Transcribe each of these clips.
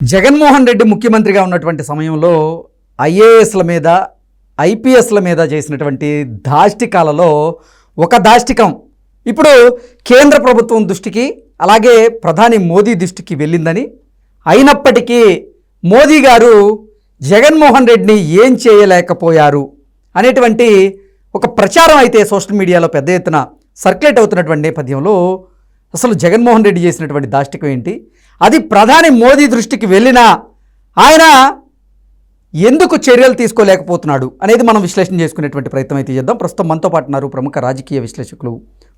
జగన్మోహన్ రెడ్డి ముఖ్యమంత్రిగా ఉన్నటువంటి సమయంలో ఐఏఎస్ల మీద ఐపీఎస్ల మీద చేసినటువంటి దాష్టికాలలో ఒక దాష్టికం. ఇప్పుడు కేంద్ర ప్రభుత్వం దృష్టికి అలాగే ప్రధాని మోదీ దృష్టికి వెళ్ళిందని అయినప్పటికీ మోదీ గారు జగన్మోహన్ రెడ్డిని ఏం చేయలేకపోయారు అనేటువంటి ఒక ప్రచారం అయితే సోషల్ మీడియాలో పెద్ద ఎత్తున సర్క్యులేట్ అవుతున్నటువంటి నేపథ్యంలో అసలు జగన్మోహన్ రెడ్డి చేసినటువంటి దాష్టికం ఏంటి? అది ప్రధాని మోదీ దృష్టికి వెళ్ళినా ఆయన ఎందుకు చర్యలు తీసుకోలేకపోతున్నాడు అనేది మనం విశ్లేషణ చేసుకునేటువంటి ప్రయత్నం అయితే చేద్దాం. ప్రస్తుతం మనతో పాటు ఉన్నారు ప్రముఖ రాజకీయ విశ్లేషకులు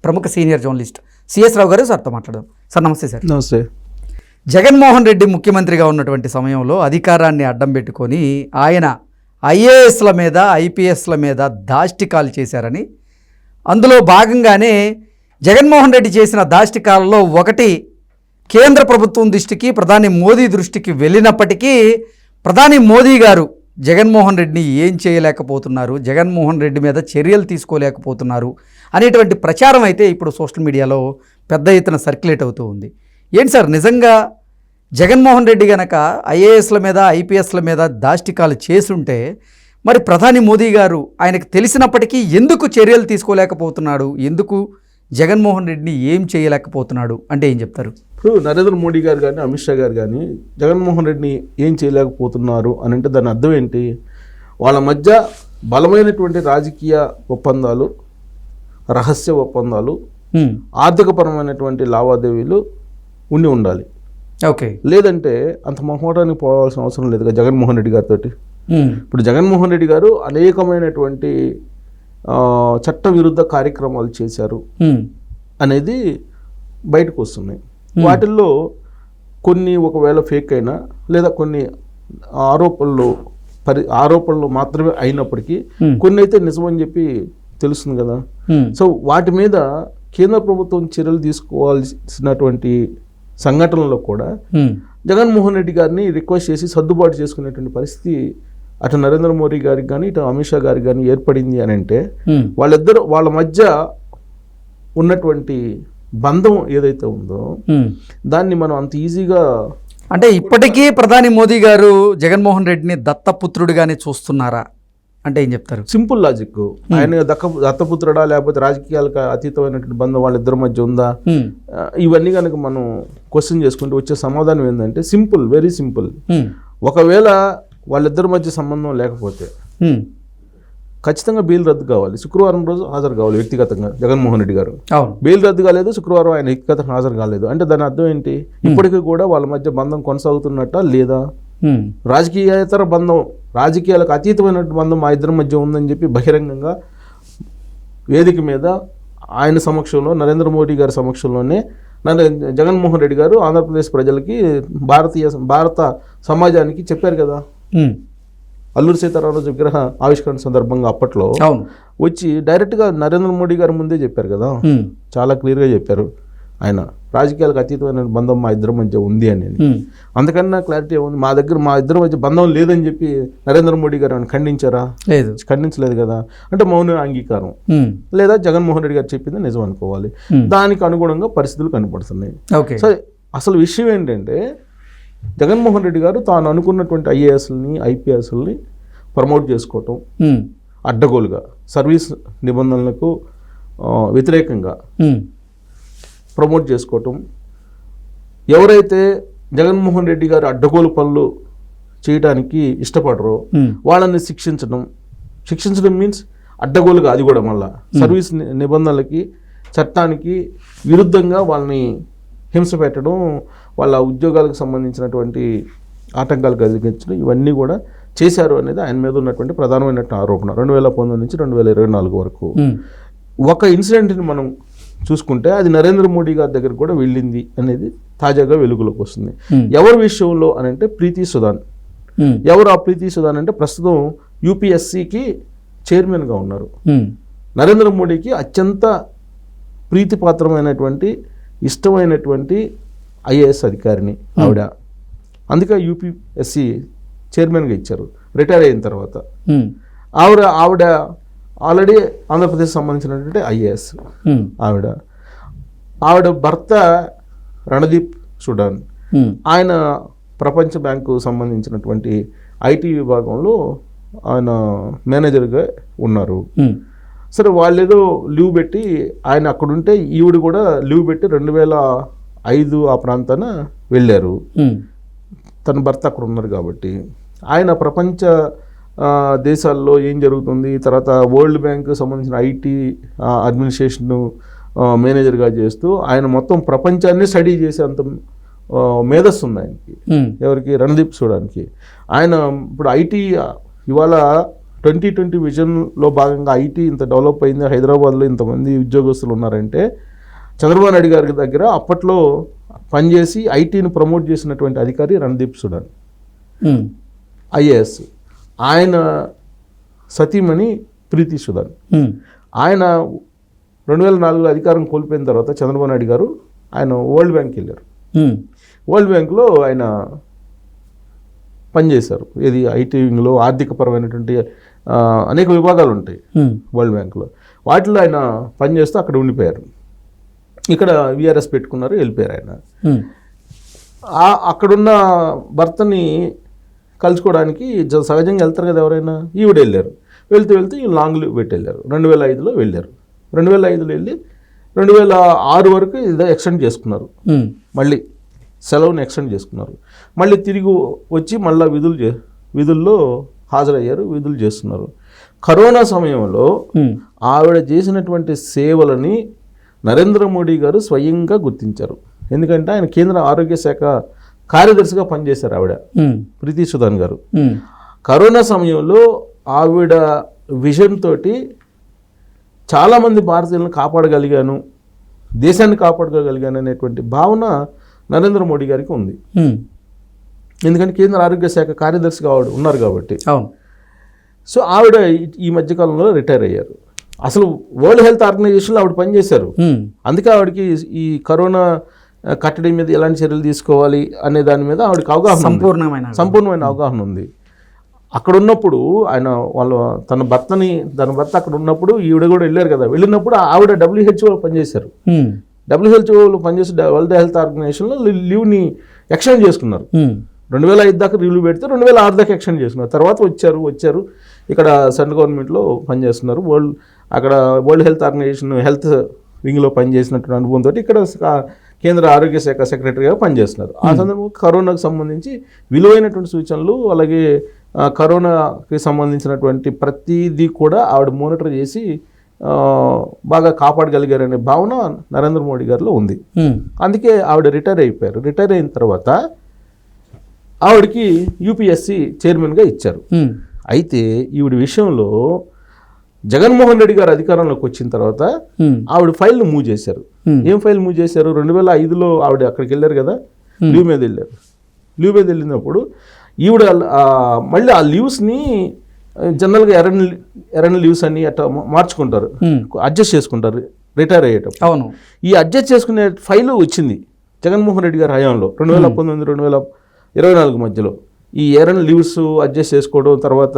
ప్రముఖ సీనియర్ జర్నలిస్ట్ సిఎస్ రావు గారు. సార్తో మాట్లాడదాం. సార్ నమస్తే సార్. నమస్తే. జగన్మోహన్ రెడ్డి ముఖ్యమంత్రిగా ఉన్నటువంటి సమయంలో అధికారాన్ని అడ్డం పెట్టుకొని ఆయన ఐఏఎస్ల మీద ఐపీఎస్ల మీద దాష్టికాలు చేశారని అందులో భాగంగానే జగన్మోహన్ రెడ్డి చేసిన దాష్టికాలలో ఒకటి కేంద్ర ప్రభుత్వం దృష్టికి ప్రధాని మోదీ దృష్టికి వెళ్ళినప్పటికీ ప్రధాని మోదీ గారు జగన్మోహన్ రెడ్డిని ఏం చేయలేకపోతున్నారు జగన్మోహన్ రెడ్డి మీద చర్యలు తీసుకోలేకపోతున్నారు అనేటువంటి ప్రచారం అయితే ఇప్పుడు సోషల్ మీడియాలో పెద్ద ఎత్తున సర్క్యులేట్ అవుతూ ఉంది. ఏంటి సార్ నిజంగా జగన్మోహన్ రెడ్డి గనక ఐఏఎస్ల మీద ఐపీఎస్ల మీద దాష్టికాలు చేసుంటే మరి ప్రధాని మోదీ గారు ఆయనకు తెలిసినప్పటికీ ఎందుకు చర్యలు తీసుకోలేకపోతున్నాడు ఎందుకు జగన్మోహన్ రెడ్డిని ఏం చేయలేకపోతున్నాడు అంటే ఏం చెప్తారు? ఇప్పుడు నరేంద్ర మోడీ గారు కానీ అమిత్ షా గారు కానీ జగన్మోహన్ రెడ్డిని ఏం చేయలేకపోతున్నారు అని అంటే దాని అర్థం ఏంటి? వాళ్ళ మధ్య బలమైనటువంటి రాజకీయ ఒప్పందాలు రహస్య ఒప్పందాలు ఆర్థికపరమైనటువంటి లావాదేవీలు ఉండి ఉండాలి. ఓకే. లేదంటే అంత మొహమాటానికి పోవాల్సిన అవసరం లేదుగా జగన్మోహన్ రెడ్డి గారితో ఇప్పుడు జగన్మోహన్ రెడ్డి గారు అనేకమైనటువంటి చట్ట విరుద్ధ కార్యక్రమాలు చేశారు అనేది బయటకు వస్తున్నాయి. వాటిల్లో కొన్ని ఒకవేళ ఫేక్ అయినా లేదా కొన్ని ఆరోపణలు పరి ఆరోపణలు మాత్రమే అయినప్పటికీ. కొన్ని అయితే నిజమని చెప్పి తెలుస్తుంది కదా. సో వాటి మీద కేంద్ర ప్రభుత్వం చర్యలు తీసుకోవాల్సినటువంటి సంఘటనలో కూడా జగన్మోహన్ రెడ్డి గారిని రిక్వెస్ట్ చేసి సర్దుబాటు చేసుకునేటువంటి పరిస్థితి అటు నరేంద్ర మోడీ గారికి కానీ ఇటు అమిత్ షా గారికి కానీ ఏర్పడింది అని అంటే వాళ్ళిద్దరు వాళ్ళ మధ్య ఉన్నటువంటి బంధం ఏదైతే ఉందో. దాన్ని మనం అంత ఈజీగా అంటే ఇప్పటికీ ప్రధాని మోదీ గారు జగన్మోహన్ రెడ్డిని దత్తపుత్రుడిగానే చూస్తున్నారా? అంటే ఏం చెప్తారు? Simple logic. ఆయన దక్క దత్తపుత్రుడా లేకపోతే రాజకీయాలకు అతీతమైనటువంటి బంధం వాళ్ళిద్దరి మధ్య ఉందా? ఇవన్నీ కనుక మనం క్వశ్చన్ చేసుకుంటే వచ్చే సమాధానం ఏంటంటే సింపుల్ వెరీ సింపుల్. ఒకవేళ వాళ్ళిద్దరి మధ్య సంబంధం లేకపోతే. ఖచ్చితంగా బెయిల్ రద్దు కావాలి. శుక్రవారం రోజు హాజరు కావాలి వ్యక్తిగతంగా జగన్మోహన్ రెడ్డి గారు. బెయిల్ రద్దు కాలేదు శుక్రవారం ఆయన వ్యక్తిగతంగా హాజరు కాలేదు. అంటే దాని అర్థం ఏంటి? ఇప్పటికీ కూడా వాళ్ళ మధ్య బంధం కొనసాగుతున్నట్ట లేదా? రాజకీయేతర బంధం రాజకీయాలకు అతీతమైన బంధం మా ఇద్దరి మధ్య ఉందని చెప్పి బహిరంగంగా వేదిక మీద ఆయన సమక్షంలో నరేంద్ర మోడీ గారి సమక్షంలోనే నన్ను జగన్మోహన్ రెడ్డి గారు ఆంధ్రప్రదేశ్ ప్రజలకి భారతీయ భారత సమాజానికి చెప్పారు కదా. అల్లూరి సీతారామరాజు విగ్రహ ఆవిష్కరణ సందర్భంగా అప్పట్లో వచ్చి డైరెక్ట్గా నరేంద్ర మోడీ గారి ముందే చెప్పారు కదా. చాలా క్లియర్గా చెప్పారు. ఆయన రాజకీయాలకు అతీతమైన బంధం మా ఇద్దరి మధ్య ఉంది అని. అందుకన్నా క్లారిటీ ఉంది మా దగ్గర మా ఇద్దరి మధ్య బంధం లేదని చెప్పి నరేంద్ర మోడీ గారు ఆయన ఖండించారా? లేదు. ఖండించలేదు కదా. అంటే మౌన అంగీకారం. లేదా జగన్మోహన్ రెడ్డి గారు చెప్పింది నిజం అనుకోవాలి. దానికి అనుగుణంగా పరిస్థితులు కనపడుతున్నాయి. ఓకే. సో అసలు విషయం ఏంటంటే జగన్మోహన్ రెడ్డి గారు తాను అనుకున్నటువంటి ఐఏఎస్ని ఐపీఎస్ని ప్రమోట్ చేసుకోవటం అడ్డగోలుగా సర్వీస్ నిబంధనలకు వ్యతిరేకంగా ప్రమోట్ చేసుకోవటం. ఎవరైతే జగన్మోహన్ రెడ్డి గారు అడ్డగోలు పనులు చేయడానికి ఇష్టపడరో. వాళ్ళని శిక్షించడం. శిక్షించడం మీన్స్ అడ్డగోలుగా అది కూడా మళ్ళా. సర్వీస్ నిబంధనలకి చట్టానికి విరుద్ధంగా వాళ్ళని హింస పెట్టడం వాళ్ళ ఉద్యోగాలకు సంబంధించినటువంటి ఆటంకాలు కలిగించడం ఇవన్నీ కూడా చేశారు అనేది ఆయన మీద ఉన్నటువంటి ప్రధానమైనటువంటి ఆరోపణ. రెండు వేల పంతొమ్మిది నుంచి రెండు వేల ఇరవై నాలుగు వరకు. ఒక ఇన్సిడెంట్ని మనం చూసుకుంటే అది నరేంద్ర మోడీ గారి దగ్గర కూడా వెళ్ళింది అనేది తాజాగా వెలుగులోకి వస్తుంది. ఎవరి విషయంలో అని అంటే ప్రీతి హ్మ్, ఎవరు ఆ ప్రీతి సుదాన్ అంటే ప్రస్తుతం యూపీఎస్సికి చైర్మన్గా ఉన్నారు. నరేంద్ర మోడీకి అత్యంత ప్రీతిపాత్రమైనటువంటి ఇష్టమైనటువంటి ఐఏఎస్ అధికారిని ఆవిడ. అందుకే యూపీఎస్సి చైర్మన్గా ఇచ్చారు. రిటైర్ అయిన తర్వాత. హ్మ్, ఆవిడ ఆవిడ ఆల్రెడీ ఆంధ్రప్రదేశ్ సంబంధించినటువంటి ఐఏఎస్ హ్మ్, ఆవిడ. ఆవిడ భర్త రణదీప్ సుడాన్. ఆయన ప్రపంచ బ్యాంకు సంబంధించినటువంటి ఐటీ విభాగంలో ఆయన మేనేజర్గా ఉన్నారు. సరే వాళ్ళు ఏదో లీవ్ పెట్టి ఆయన అక్కడ ఉంటే ఈవిడ కూడా లీవ్ పెట్టి రెండు వేల ఐదు ఆ ప్రాంతాన వెళ్ళారు. తన భర్త అక్కడ ఉన్నారు కాబట్టి. ఆయన ప్రపంచ దేశాల్లో ఏం జరుగుతుంది? తర్వాత వరల్డ్ బ్యాంక్ సంబంధించిన ఐటీ అడ్మినిస్ట్రేషన్ మేనేజర్గా చేస్తూ ఆయన మొత్తం ప్రపంచాన్ని స్టడీ చేసే అంత మేధస్సు ఉంది ఆయనకి. ఎవరికి? రణదీప్ చూడడానికి ఆయన ఇప్పుడు ఐటీ ఇవాళ ట్వంటీ ట్వంటీ విజన్లో భాగంగా ఐటీ ఇంత డెవలప్ అయింది హైదరాబాద్లో ఇంతమంది ఉద్యోగస్తులు ఉన్నారంటే చంద్రబాబు నాయుడు గారి దగ్గర అప్పట్లో పనిచేసి ఐటీని ప్రమోట్ చేసినటువంటి అధికారి రణదీప్ సుడాన్. ఐఏఎస్. ఆయన సతీమణి ప్రీతి సుడాన్. ఆయన రెండు వేల నాలుగులో అధికారం కోల్పోయిన తర్వాత చంద్రబాబు నాయుడు గారు ఆయన వరల్డ్ బ్యాంక్కి వెళ్ళారు. వరల్డ్ బ్యాంక్లో ఆయన పనిచేశారు. ఇది ఐటీ వింగ్లో ఆర్థికపరమైనటువంటి అనేక విభాగాలు ఉంటాయి వరల్డ్ బ్యాంక్లో. వాటిలో ఆయన పనిచేస్తూ అక్కడ ఉండిపోయారు. ఇక్కడ విఆర్ఎస్ పెట్టుకున్నారు వెళ్ళిపోయారు ఆయన. అక్కడున్న భర్తని కలుసుకోవడానికి సహజంగా వెళ్తారు కదా ఎవరైనా? ఈవిడ వెళ్ళారు. వెళ్తూ వెళ్తూ ఈ లాంగ్ లీవ్ పెట్టి వెళ్ళారు. రెండు వేల ఐదులో వెళ్ళారు. రెండు వేల ఐదులో వెళ్ళి రెండు వేల ఆరు వరకు ఇదే ఎక్స్టెండ్ చేసుకున్నారు. మళ్ళీ సెలవుని ఎక్స్టెండ్ చేసుకున్నారు. మళ్ళీ తిరిగి వచ్చి మళ్ళీ విధులు చే విధుల్లో హాజరయ్యారు విధులు చేస్తున్నారు. కరోనా సమయంలో ఆవిడ చేసినటువంటి సేవలని నరేంద్ర మోడీ గారు స్వయంగా గుర్తించారు. ఎందుకంటే ఆయన కేంద్ర ఆరోగ్య శాఖ కార్యదర్శిగా పనిచేశారు ఆవిడ ప్రీతి సుధాన్ గారు. కరోనా సమయంలో ఆవిడ విజన్ తోటి చాలామంది భారతీయులను కాపాడగలిగాను దేశాన్ని కాపాడగలిగాను అనేటువంటి భావన నరేంద్ర మోడీ గారికి ఉంది. ఎందుకంటే కేంద్ర ఆరోగ్య శాఖ కార్యదర్శిగా ఆవిడ ఉన్నారు కాబట్టి. అవును. సో ఆవిడ ఈ- మధ్యకాలంలో రిటైర్ అయ్యారు. అసలు వరల్డ్ హెల్త్ ఆర్గనైజేషన్లో ఆవిడ పనిచేశారు. అందుకే ఆవిడకి ఈ కరోనా కట్టడి మీద ఎలాంటి చర్యలు తీసుకోవాలి అనే దాని మీద ఆవిడకి అవగాహన. సంపూర్ణమైన సంపూర్ణమైన అవగాహన ఉంది. అక్కడ ఉన్నప్పుడు ఆయన వాళ్ళ తన భర్తని తన భర్త అక్కడ ఉన్నప్పుడు ఈవిడ కూడా వెళ్ళారు కదా. వెళ్ళినప్పుడు ఆవిడ డబ్ల్యూహెచ్ఓ పనిచేశారు. డబ్ల్యూహెచ్ఓలో పనిచేసి వరల్డ్ హెల్త్ ఆర్గనైజేషన్లో లీవ్ని ఎక్స్టెండ్ చేసుకున్నారు. రెండు వేల ఐదు దాకా రివ్యూ పెడితే రెండు వేల ఆరు దాకా ఎక్స్టెండ్ చేసుకున్నారు తర్వాత వచ్చారు వచ్చారు. ఇక్కడ సెంట్రల్ గవర్నమెంట్లో పనిచేస్తున్నారు. వరల్డ్ అక్కడ వరల్డ్ హెల్త్ ఆర్గనైజేషన్ హెల్త్ వింగ్లో పనిచేసినటువంటి అనుభవంతో ఇక్కడ కేంద్ర ఆరోగ్య శాఖ సెక్రటరీగా పనిచేస్తున్నారు. ఆ సందర్భంలో కరోనాకు సంబంధించి విలువైనటువంటి సూచనలు అలాగే కరోనాకి సంబంధించినటువంటి ప్రతిదీ కూడా ఆవిడ మానిటర్ చేసి బాగా కాపాడగలిగారనే భావన నరేంద్ర మోడీ గారిలో ఉంది. అందుకే ఆవిడ రిటైర్ అయిపోయారు. రిటైర్ అయిన తర్వాత ఆవిడకి యూపీఎస్సి చైర్మన్గా ఇచ్చారు. అయితే ఈవిడ విషయంలో జగన్మోహన్ రెడ్డి గారు అధికారంలోకి వచ్చిన తర్వాత ఆవిడ ఫైల్ను మూవ్ చేశారు. ఏం ఫైల్ మూవ్ చేశారు? రెండు వేల ఐదులో ఆవిడ అక్కడికి వెళ్ళారు కదా? లీవ్ మీద వెళ్ళారు. లీవ్ మీద వెళ్ళినప్పుడు ఈవిడ ఆ, మళ్ళీ ఆ లీవ్స్ని జనరల్గా ఎర్రని ఎర్రని లీవ్స్ అని అట్లా మార్చుకుంటారు. అడ్జస్ట్ చేసుకుంటారు రిటైర్ అయ్యేటప్పుడు. అవును. ఈ అడ్జస్ట్ చేసుకునే ఫైలు వచ్చింది జగన్మోహన్ రెడ్డి గారి హయాంలో. రెండు వేల పంతొమ్మిది రెండు వేల ఇరవై నాలుగు మధ్యలో. ఈ ఎరన్ లీవ్స్ అడ్జస్ట్ చేసుకోవడం తర్వాత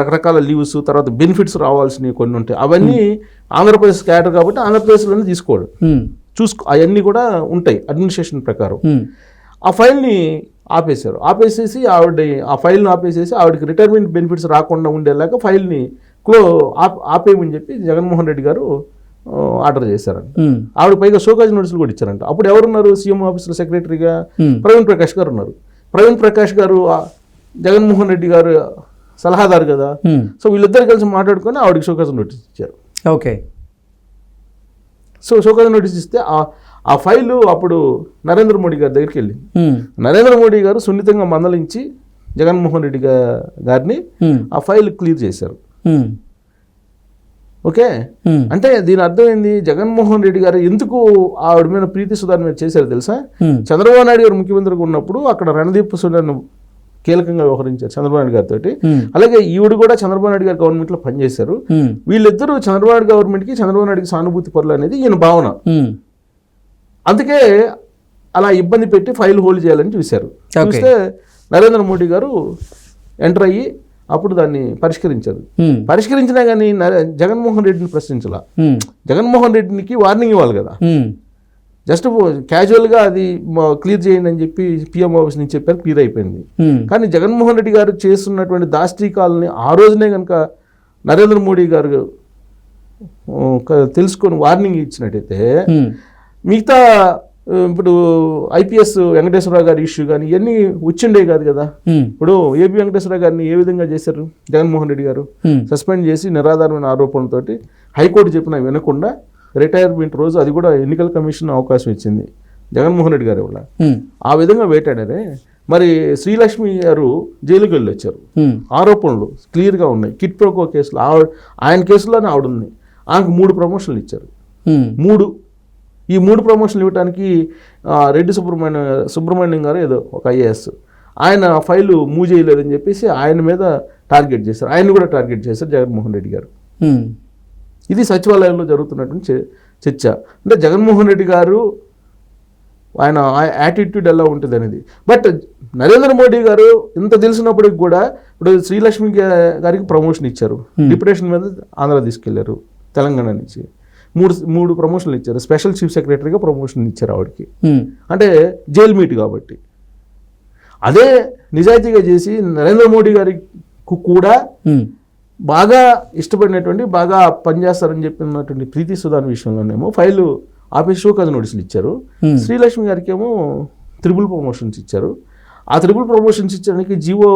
రకరకాల లీవ్స్ తర్వాత బెనిఫిట్స్ రావాల్సినవి కొన్ని ఉంటాయి. అవన్నీ ఆంధ్రప్రదేశ్ క్యాడర్ కాబట్టి ఆంధ్రప్రదేశ్లోనే తీసుకోవడం. ఉమ్, చూసుకో అవన్నీ కూడా ఉంటాయి అడ్మినిస్ట్రేషన్ ప్రకారం. ఉమ్, ఆ ఫైల్ని ఆపేశారు. ఆపేసేసి ఆవిడ ఆ ఫైల్ని ఆపేసేసి ఆవిడకి రిటైర్మెంట్ బెనిఫిట్స్ రాకుండా ఉండేలాగా ఫైల్ని క్లో ఆప్ ఆపేయమని చెప్పి జగన్మోహన్ రెడ్డి గారు ఆర్డర్ చేశారంట. ఆవిడ పైగా షోకాజ్ నోటీసులు కూడా ఇచ్చారంట. అప్పుడు ఎవరున్నారు? సీఎం ఆఫీసర్ సెక్రటరీగా ప్రవీణ్ ప్రకాష్ గారు ఉన్నారు. ప్రవీణ్ ప్రకాష్ గారు జగన్మోహన్ రెడ్డి గారు సలహాదారు కదా. సో వీళ్ళిద్దరు కలిసి మాట్లాడుకొని ఆవిడకి షోకాజ్ నోటీస్ ఇచ్చారు. Okay. So show cause notice ఇస్తే ఆ- ఆ ఫైలు అప్పుడు నరేంద్ర మోడీ గారి దగ్గరికి వెళ్ళింది. నరేంద్ర మోడీ గారు సున్నితంగా మందలించి జగన్మోహన్ రెడ్డి గారిని ఆ ఫైల్ క్లియర్ చేశారు. ఓకే? అంటే దీని అర్థం ఏంది? జగన్మోహన్ రెడ్డి గారు ఎందుకు ఆవిడ మీద ప్రీతి సుధాన్ మీద చేశారు తెలుసా? చంద్రబాబు నాయుడు గారు ముఖ్యమంత్రిగా ఉన్నప్పుడు అక్కడ రణదీప్ సుధాన్ కీలకంగా వ్యవహరించారు చంద్రబాబు నాయుడు గారితో అలాగే ఈవిడ కూడా చంద్రబాబు నాయుడు గారి గవర్నమెంట్లో పనిచేశారు. ఉమ్, వీళ్ళిద్దరూ చంద్రబాబు నాయుడు గవర్నమెంట్కి చంద్రబాబు నాయుడుకి సానుభూతి పరులు అనేది ఈయన భావన. అందుకే అలా ఇబ్బంది పెట్టి ఫైల్ హోల్డ్ చేయాలని చూశారు. చూస్తే నరేంద్ర మోడీ గారు ఎంటర్ అయ్యి అప్పుడు దాన్ని పరిష్కరించారు పరిష్కరించినా కానీ జగన్మోహన్ రెడ్డిని ప్రశ్నించాల. జగన్మోహన్ రెడ్డికి వార్నింగ్ ఇవ్వాలి కదా. జస్ట్ క్యాజువల్గా అది క్లియర్ చేయండి అని చెప్పి పిఎం ఆఫీస్ నుంచి చెప్పారు క్లియర్ అయిపోయింది. కానీ జగన్మోహన్ రెడ్డి గారు చేస్తున్నటువంటి దాష్టీకాలని ఆ రోజునే కనుక నరేంద్ర మోడీ గారు తెలుసుకొని వార్నింగ్ ఇచ్చినట్టయితే మిగతా ఇప్పుడు ఐపీఎస్ వెంకటేశ్వరరావు గారి ఇష్యూ కానీ ఇవన్నీ వచ్చిండే కాదు కదా. ఇప్పుడు ఏపీ వెంకటేశ్వరరావు గారిని ఏ విధంగా చేశారు? జగన్మోహన్ రెడ్డి గారు సస్పెండ్ చేసి నిరాధారమైన ఆరోపణలతోటి హైకోర్టు చెప్పిన వినకుండా రిటైర్మెంట్ రోజు అది కూడా ఎన్నికల కమిషన్ అవకాశం ఇచ్చింది జగన్మోహన్ రెడ్డి గారి ఉమ్, ఆ విధంగా వేటాడారే. మరి శ్రీలక్ష్మి గారు జైలుకి వెళ్ళి వచ్చారు ఆరోపణలు క్లియర్గా ఉన్నాయి. కిట్ ప్రోకో కేసులో ఆవిడ ఆయన కేసులోనే ఆవిడ ఉంది. ఆమెకు మూడు ప్రమోషన్లు ఇచ్చారు. మూడు ఈ మూడు ప్రమోషన్లు ఇవ్వడానికి రెడ్డి సుబ్రహ్మణ్యం సుబ్రహ్మణ్యం గారు ఏదో ఒక ఐఏఎస్. ఆయన ఫైలు మూవ్ చేయలేదని చెప్పేసి ఆయన మీద టార్గెట్ చేశారు. ఆయన కూడా టార్గెట్ చేశారు జగన్మోహన్ రెడ్డి గారు. ఇది సచివాలయంలో జరుగుతున్నటువంటి చర్చ. అంటే జగన్మోహన్ రెడ్డి గారు ఆయన యాటిట్యూడ్ ఎలా ఉంటుంది అనేది. బట్ నరేంద్ర మోడీ గారు ఇంత తెలిసినప్పటికి కూడా ఇప్పుడు శ్రీలక్ష్మి గారికి ప్రమోషన్ ఇచ్చారు. డిప్యుటేషన్ మీద ఆంధ్ర తీసుకెళ్ళారు తెలంగాణ నుంచి. మూడు మూడు ప్రమోషన్లు ఇచ్చారు. స్పెషల్ చీఫ్ సెక్రటరీగా ప్రమోషన్ ఇచ్చారు ఆవిడకి. అంటే జైలు మీట్ కాబట్టి. అదే నిజాయితీగా చేసి నరేంద్ర మోడీ గారికి కూడా బాగా ఇష్టపడినటువంటి బాగా పనిచేస్తారని చెప్పినటువంటి ప్రీతి సుధాన్ విషయంలోనేమో ఫైలు ఆఫీస్ షోకాజ్ నోటీసులు ఇచ్చారు. శ్రీలక్ష్మి గారికి ఏమో త్రిబుల్ ప్రమోషన్స్ ఇచ్చారు. ఆ త్రిబుల్ ప్రమోషన్స్ ఇచ్చడానికి జీవో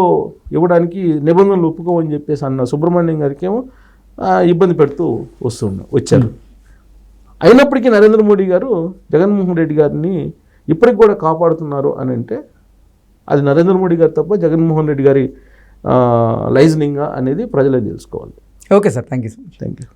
ఇవ్వడానికి నిబంధనలు ఒప్పుకోమని చెప్పేసి అన్న సుబ్రహ్మణ్యం గారికి ఏమో ఇబ్బంది పెడుతూ వస్తున్న వచ్చారు. అయినప్పటికీ నరేంద్ర మోడీ గారు జగన్మోహన్ రెడ్డి గారిని ఇప్పటికి కూడా కాపాడుతున్నారు అని అంటే అది నరేంద్ర మోడీ గారు తప్ప జగన్మోహన్ రెడ్డి గారి లైజనింగ్ అనేది ప్రజలే తెలుసుకోవాలి. Okay sir. Thank you so much. Thank you